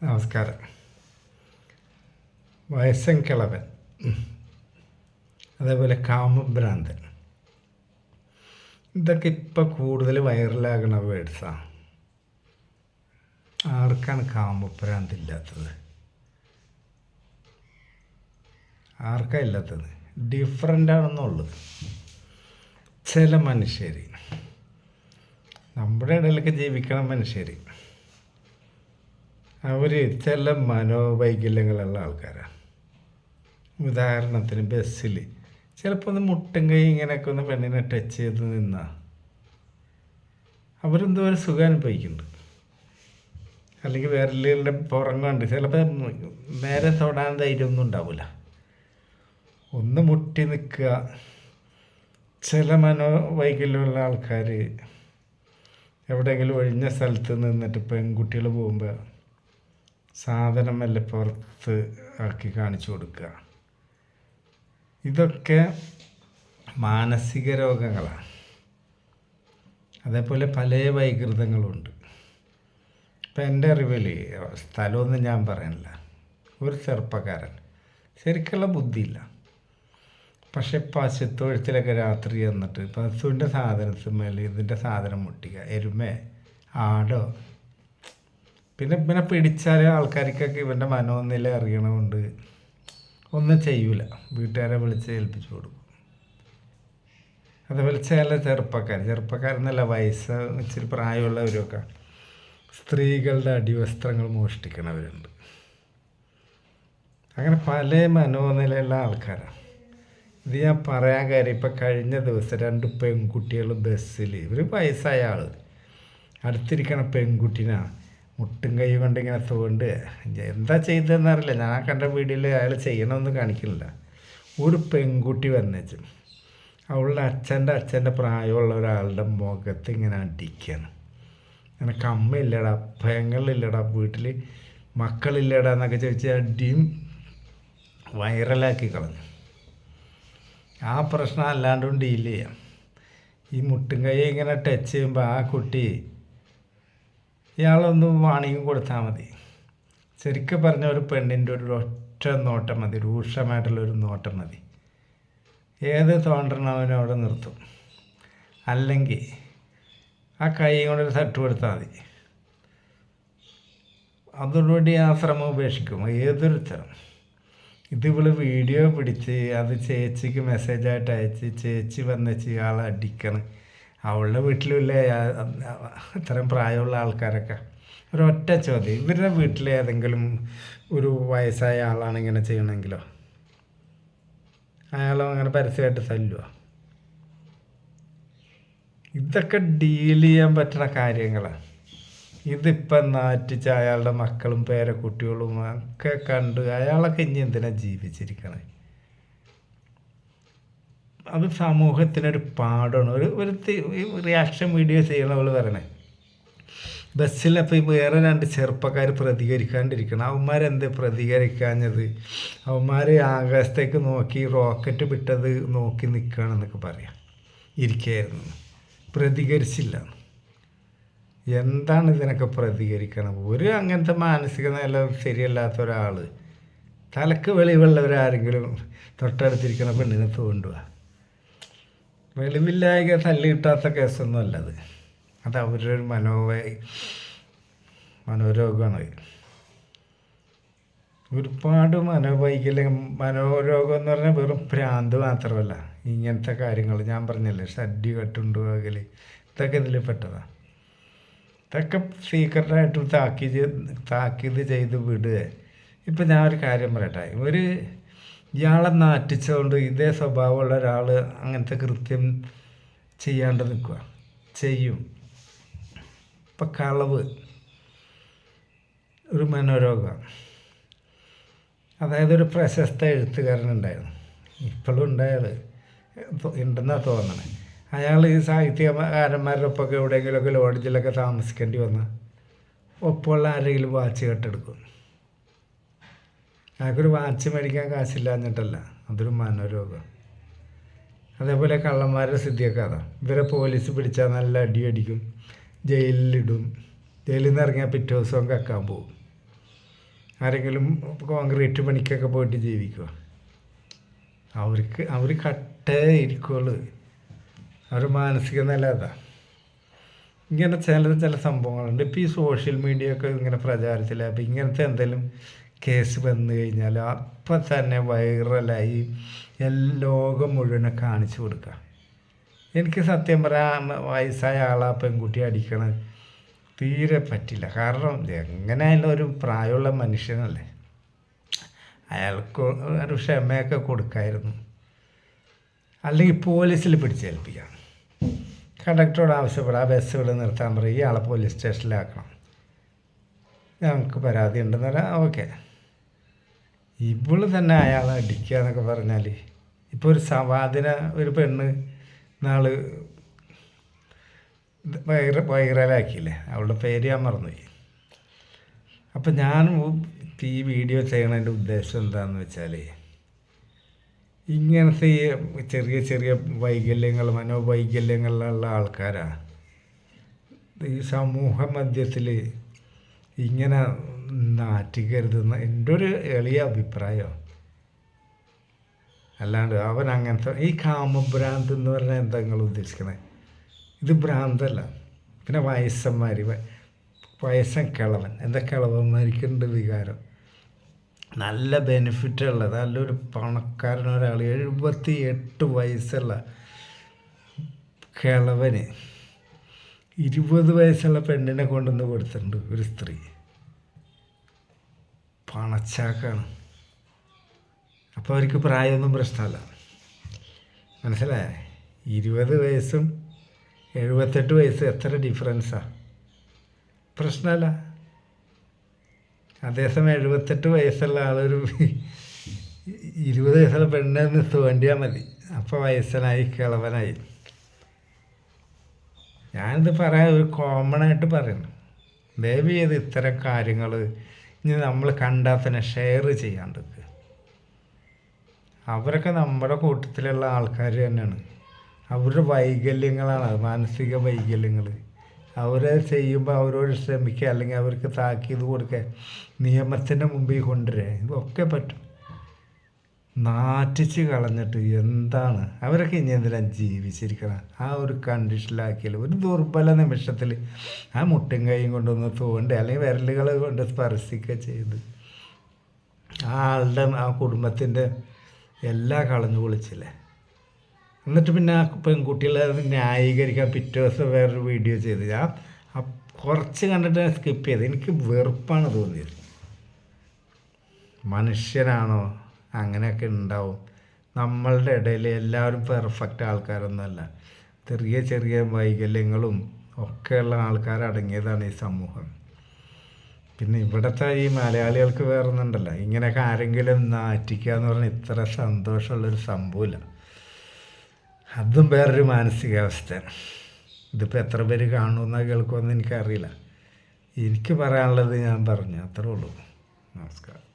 നമസ്കാരം. വയസ്സൻ കിളവൻ അതേപോലെ കാമഭ്രാന്തൻ ഇതൊക്കെ ഇപ്പം കൂടുതൽ വൈറലാകണ വേർഡ്സാണ് ആർക്കാണ് കാമഭ്രാന്തില്ലാത്തത് ആർക്കാ ഇല്ലാത്തത്? ഡിഫറെന്റ് ആണെന്നുള്ളത് ചില മനുഷ്യർ നമ്മുടെ ഇടയിലൊക്കെ ജീവിക്കണം മനുഷ്യർ അവർ ചില മനോവൈകല്യങ്ങളുള്ള ആൾക്കാരാണ്. ഉദാഹരണത്തിന് ബസ്സിൽ ചിലപ്പോൾ ഒന്ന് മുട്ടും കൈ ഇങ്ങനെയൊക്കെ ഒന്ന് പെണ്ണിനെ ടച്ച് ചെയ്ത് നിന്നാൽ അവരെന്തോ ഒരു സുഖം അനുഭവിക്കുന്നുണ്ട്. അല്ലെങ്കിൽ വിരലുകളുടെ പുറം കൊണ്ട് ചിലപ്പോൾ നേരെ തൊടാൻ ധൈര്യമൊന്നും ഉണ്ടാവില്ല ഒന്ന് മുട്ടി നിൽക്കുക. ചില മനോവൈകല്യമുള്ള ആൾക്കാർ എവിടെയെങ്കിലും ഒഴിഞ്ഞ സ്ഥലത്ത് നിന്നിട്ട് പെൺകുട്ടികൾ പോകുമ്പോൾ സാധനം മെല്ലെ പുറത്ത് ആക്കി കാണിച്ചു കൊടുക്കുക. ഇതൊക്കെ മാനസിക രോഗങ്ങളാണ്. അതേപോലെ പല വൈകൃതങ്ങളുണ്ട്. ഇപ്പം എന്റെ അറിവിൽ സ്ഥലമൊന്നും ഞാൻ പറയണില്ല. ഒരു ചെറുപ്പക്കാരൻ. ശരിക്കുള്ള ബുദ്ധിയില്ല. പക്ഷെ പശുത്തൊഴുത്തിലൊക്കെ രാത്രി വന്നിട്ട് പശുവിന്റെ സാധനത്തിന് മേലെ ഇതിന്റെ സാധനം മുട്ടിക്കുക. എരുമേ ആടോ പിന്നെ പിന്നെ പിടിച്ചാൽ ആൾക്കാർക്കൊക്കെ ഇവന്റെ മനോനില അറിയണമുണ്ട്. ഒന്നും ചെയ്യൂല. വീട്ടുകാരെ വിളിച്ച് ഏൽപ്പിച്ചു കൊടുക്കും. അതേപോലെ ചില ചെറുപ്പക്കാർ ചെറുപ്പക്കാരെന്നല്ല വയസ്സ് ഇച്ചിരി പ്രായമുള്ളവരൊക്കെ സ്ത്രീകളുടെ അടിവസ്ത്രങ്ങൾ മോഷ്ടിക്കണവരുണ്ട്. അങ്ങനെ പല മനോനിലയുള്ള ആൾക്കാരാണ് ഇത് ഞാൻ പറയാൻ കാര്യം ഇപ്പം കഴിഞ്ഞ ദിവസം രണ്ട് പെൺകുട്ടികൾ ബസ്സിൽ ഒരു വയസ്സായ ആൾ അടുത്തിരിക്കണ പെൺകുട്ടീനാ മുട്ടും കൈ കൊണ്ട് ഇങ്ങനെ തോണ്ട്. എന്താ ചെയ്തതെന്ന് അറിയില്ല. ഞാൻ കണ്ട വീഡിയോയിൽ അയാൾ ചെയ്യണമെന്ന് കാണിക്കുന്നില്ല. ഒരു പെൺകുട്ടി വന്നേച്ചു. അവളുടെ അച്ഛന്റെ അച്ഛന്റെ പ്രായമുള്ള ഒരാളുടെ മുഖത്ത് ഇങ്ങനെ അടിക്കുകയാണ് നിനക്ക് അമ്മയില്ലടാ പെങ്ങളില്ലടാ വീട്ടിൽ മക്കളില്ലടാ എന്നൊക്കെ ചോദിച്ച് അടിയും വൈറലാക്കി കളഞ്ഞു. ആ പ്രശ്നം അല്ലാണ്ടും ഡീൽ ചെയ്യാം. ഈ മുട്ടും കൈ ഇങ്ങനെ ടച്ച് ചെയ്യുമ്പോൾ ആ കുട്ടി ഇയാളൊന്ന് വാണിംഗ് കൊടുത്താൽ മതി. ശരിക്കും പറഞ്ഞ ഒരു പെണ്ണിന്റെ ഒരു ഒറ്റ നോട്ടം മതി രൂക്ഷമായിട്ടുള്ളൊരു നോട്ടം മതി. ഏത് തോണ്ടണവനും അവിടെ നിർത്തും. അല്ലെങ്കിൽ ആ കൈ കൊണ്ടൊരു തട്ട് കൊടുത്താൽ മതി. അതോടുകൂടി ആ ശ്രമം ഉപേക്ഷിക്കും ഏതൊരുത്തരം തരം. ഇത് വീഡിയോ പിടിച്ച് അത് ചേച്ചിക്ക് മെസ്സേജായിട്ട് അയച്ച് ചേച്ചി വന്നേച്ച് ഇയാളെ അടിക്കണം. അവളുടെ വീട്ടിലുമില്ലേ? അത്രയും പ്രായമുള്ള ആൾക്കാരൊക്കെ. ഒരൊറ്റ ചോദ്യം. ഇവരുടെ വീട്ടിലെ ഏതെങ്കിലും ഒരു വയസ്സായ ആളാണ് ഇങ്ങനെ ചെയ്യണമെങ്കിലോ അയാളും അങ്ങനെ പരസ്യമായിട്ട് തല്ലുക ഇതൊക്കെ ഡീൽ ചെയ്യാൻ പറ്റുന്ന കാര്യങ്ങളാണ് ഇതിപ്പം നാറ്റിച്ച് അയാളുടെ മക്കളും പേരക്കുട്ടികളും ഒക്കെ കണ്ട് അയാളൊക്കെ ഇനി എന്തിനാണ് ജീവിച്ചിരിക്കണേ? അത് സമൂഹത്തിനൊരു പാടാണ്. ഒരു ഒരു റിയാക്ഷൻ വീഡിയോ ചെയ്യണവൾ പറയണേ. ബസ്സിലപ്പോൾ വേറെ രണ്ട് ചെറുപ്പക്കാർ പ്രതികരിക്കാണ്ടിരിക്കണം അവന്മാരെന്ത് പ്രതികരിക്കാഞ്ഞത്? അവന്മാർ ആകാശത്തേക്ക് നോക്കി റോക്കറ്റ് വിട്ടത് നോക്കി നിൽക്കുകയാണെന്നൊക്കെ പറയാം. ഇരിക്കുകയായിരുന്നു പ്രതികരിച്ചില്ല. എന്താണ് ഇതിനൊക്കെ പ്രതികരിക്കണം ഒരു അങ്ങനത്തെ മാനസിക നില ശരിയല്ലാത്ത ഒരാൾ തലക്ക് വെളിവുള്ളവരാരെങ്കിലും തൊട്ടടുത്തിരിക്കുന്ന പെണ്ണിനെ തോണ്ടുക വെളിവില്ലായക തല്ലി കിട്ടാത്ത കേസൊന്നും അല്ലത്. അത് അവരുടെ ഒരു മനോവൈ മനോരോഗമാണ്. ഒരുപാട് മനോവൈകല്യം മനോരോഗം എന്ന് പറഞ്ഞാൽ വെറും ഭ്രാന്ത് മാത്രമല്ല. ഇങ്ങനത്തെ കാര്യങ്ങൾ ഞാൻ പറഞ്ഞല്ലേ ഷഡ്ഡി കെട്ടുണ്ട് അകൽ ഇതൊക്കെ ഇതിൽ പെട്ടതാണ് ഇതൊക്കെ സീക്രട്ടായിട്ട് താക്കീത് താക്കീത് ചെയ്ത് വിടുക. ഇപ്പം ഞാൻ ഒരു കാര്യം പറയട്ടെ. ഒരു ഇയാളെ നാറ്റിച്ചുകൊണ്ട് ഇതേ സ്വഭാവമുള്ള ഒരാൾ അങ്ങനത്തെ കൃത്യം ചെയ്യാണ്ട് നിൽക്കുക. ചെയ്യും. ഇപ്പം കളവ്. ഒരു മനോരോഗം. അതായത് ഒരു പ്രശസ്ത എഴുത്തുകാരനുണ്ടായിരുന്നു. ഇപ്പോഴും ഉണ്ടായാൽ ഉണ്ടെന്നാണ് തോന്നണേ. അയാൾ ഈ സാഹിത്യകാരന്മാരുടെ ഒപ്പമൊക്കെ എവിടെയെങ്കിലുമൊക്കെ ലോഡ്ജിലൊക്കെ താമസിക്കേണ്ടി വന്ന ഒപ്പമുള്ള ആരെങ്കിലും വാച്ച് കെട്ടെടുക്കും. അയാൾക്കൊരു വാച്ച് മേടിക്കാൻ കാശില്ല എന്നിട്ടല്ല അതൊരു മനോരോഗം. അതേപോലെ കള്ളന്മാരുടെ സ്ഥിതിയൊക്കെ അതാ. ഇവരെ പോലീസ് പിടിച്ചാൽ നല്ല അടി അടിക്കും ജയിലിലിടും. ജയിലിൽ നിന്ന് ഇറങ്ങിയാൽ പിറ്റേ ദിവസം കക്കാൻ പോകും ആരെങ്കിലും കോൺക്രീറ്റ് പണിക്കൊക്കെ പോയിട്ട് ജീവിക്കുക അവർക്ക് അവർ കട്ടേ ഇരിക്കുള്ളൂ. അവർ മാനസിക നില അതാ. ഇങ്ങനെ ചില ചില സംഭവങ്ങളുണ്ട്. ഇപ്പോൾ ഈ സോഷ്യൽ മീഡിയ ഒക്കെ ഇങ്ങനെ പ്രചാരത്തില്ല അപ്പോൾ ഇങ്ങനത്തെ എന്തെങ്കിലും കേസ് വന്നു കഴിഞ്ഞാൽ അപ്പം തന്നെ വൈറലായി ലോകം മുഴുവനെ കാണിച്ചു കൊടുക്കുക. എനിക്ക് സത്യം പറയാൻ വയസ്സായ ആളാ പെൺകുട്ടി അടിക്കണത്. തീരെ പറ്റില്ല. കാരണം എങ്ങനെയായാലും ഒരു പ്രായമുള്ള മനുഷ്യനല്ലേ? അയാൾക്ക് ഒരു ക്ഷമയൊക്കെ കൊടുക്കായിരുന്നു. അല്ലെങ്കിൽ പോലീസിൽ പിടിച്ചേൽപ്പിക്കാം. കണ്ടക്ടറോട് ആവശ്യപ്പെടാം ആ ബസ് ഇവിടെ നിർത്താൻ പറയും ഇയാളെ പോലീസ് സ്റ്റേഷനിലാക്കണം. ഞങ്ങൾക്ക് പരാതി ഉണ്ടെന്ന് പറയാം. ഓക്കെ. ഇവൾ തന്നെ അയാളെ അടിക്കുക എന്നൊക്കെ പറഞ്ഞാൽ ഇപ്പോൾ ഒരു സവാദിന ഒരു പെണ്ണ് നാൾ വൈറ വൈറലാക്കിയില്ലേ? അവളുടെ പേര് ഞാൻ മറന്നുപോയി. അപ്പം ഞാൻ ഈ വീഡിയോ ചെയ്യണതിന്റെ ഉദ്ദേശം എന്താണെന്ന് വെച്ചാൽ ഇങ്ങനത്തെ ഈ ചെറിയ ചെറിയ വൈകല്യങ്ങൾ മനോവൈകല്യങ്ങളിലുള്ള ആൾക്കാരാണ് ഈ സമൂഹ മധ്യത്തിൽ ഇങ്ങനെ നാറ്റിക്കരുതെന്ന് എന്റെ ഒരു എളിയ അഭിപ്രായം. അല്ലാണ്ട് അവൻ അങ്ങനത്തെ ഈ കാമഭ്രാന്ത് എന്ന് പറഞ്ഞാൽ എന്താ നിങ്ങൾ ഉദ്ദേശിക്കണേ? ഇത് ഭ്രാന്തല്ല. പിന്നെ വയസ്സന്മാർ വയസ്സൻ കിളവൻ. എന്താ കിളവന്മാർക്കുണ്ട് വികാരം? നല്ല ബെനിഫിറ്റ് ഉള്ളത് നല്ലൊരു പണക്കാരൻ ഒരാൾ എഴുപത്തി എട്ട് വയസ്സുള്ള കിളവന്. ഇരുപത് വയസ്സുള്ള പെണ്ണിനെ കൊണ്ടുവന്ന് കൊടുത്തിട്ടുണ്ട് ഒരു സ്ത്രീ. പണച്ചാക്കാണ്. അപ്പോൾ അവർക്ക് പ്രായമൊന്നും പ്രശ്നമല്ല. മനസ്സിലായേ? ഇരുപത് വയസ്സും എഴുപത്തെട്ട് വയസ്സും എത്ര ഡിഫറൻസാണ് പ്രശ്നമല്ല. അതേസമയം എഴുപത്തെട്ട് വയസ്സുള്ള ആളൊരു ഇരുപത് വയസ്സുള്ള പെണ്ണെന്ന് തോണ്ടിയാൽ മതി. അപ്പോൾ വയസ്സനായി കിളവനായി. ഞാനിത് പറയാൻ ഒരു കോമൺ ആയിട്ട് പറയുന്നു. ദയവ് ചെയ്ത് ഇത്തരം കാര്യങ്ങൾ ഇനി നമ്മൾ കണ്ടാൽ തന്നെ ഷെയർ ചെയ്യാണ്ട് അവരൊക്കെ നമ്മുടെ കൂട്ടത്തിലുള്ള ആൾക്കാർ തന്നെയാണ്. അവരുടെ വൈകല്യങ്ങളാണ് മാനസിക വൈകല്യങ്ങൾ. അവരെ ചെയ്യുമ്പോൾ അവരോട് ശ്രമിക്കുക അല്ലെങ്കിൽ അവർക്ക് താക്കീത് കൊടുക്കുക നിയമത്തിന്റെ മുമ്പിൽ കൊണ്ടുവരിക ഇതൊക്കെ പറ്റും. നാറ്റിച്ച് കളഞ്ഞിട്ട് എന്താണ്? അവരൊക്കെ ഇനി എന്തെല്ലാം ജീവിച്ചിരിക്കണം? ആ ഒരു കണ്ടീഷനിലാക്കിയാൽ ഒരു ദുർബല നിമിഷത്തിൽ ആ മുട്ടും കൈയും കൊണ്ടൊന്ന് തോണ്ടി അല്ലെങ്കിൽ വിരലുകൾ കൊണ്ട് സ്പർശിക്കുക ചെയ്ത് ആ ആളുടെ ആ കുടുംബത്തിന്റെ എല്ലാ കളഞ്ഞു പൊളിച്ചില്ലേ? എന്നിട്ട് പിന്നെ ആ പെൺകുട്ടികളെ ന്യായീകരിക്കാൻ പിറ്റേ ദിവസം വേറൊരു വീഡിയോ ചെയ്ത്. ഞാൻ കുറച്ച് കണ്ടിട്ട് സ്കിപ്പ് ചെയ്ത്. എനിക്ക് വെറുപ്പാണ് തോന്നിയത്. മനുഷ്യനാണോ? അങ്ങനെയൊക്കെ ഉണ്ടാവും. നമ്മളുടെ ഇടയിൽ എല്ലാവരും പെർഫെക്റ്റ് ആൾക്കാരൊന്നുമല്ല. ചെറിയ ചെറിയ വൈകല്യങ്ങളും ഒക്കെയുള്ള ആൾക്കാരടങ്ങിയതാണ് ഈ സമൂഹം. പിന്നെ ഇവിടുത്തെ ഈ മലയാളികൾക്ക് വേറെ ഒന്നുണ്ടല്ലോ ഇങ്ങനെയൊക്കെ ആരെങ്കിലും നാറ്റിക്കുക എന്ന് പറഞ്ഞാൽ ഇത്ര സന്തോഷമുള്ളൊരു സംഭവമില്ല. അതും വേറൊരു മാനസികാവസ്ഥയാണ് ഇതിപ്പോൾ എത്ര പേര് കാണുമെന്നോ കേൾക്കുമെന്ന് എനിക്കറിയില്ല. എനിക്ക് പറയാനുള്ളത് ഞാൻ പറഞ്ഞു. അത്രേ ഉള്ളൂ. നമസ്കാരം.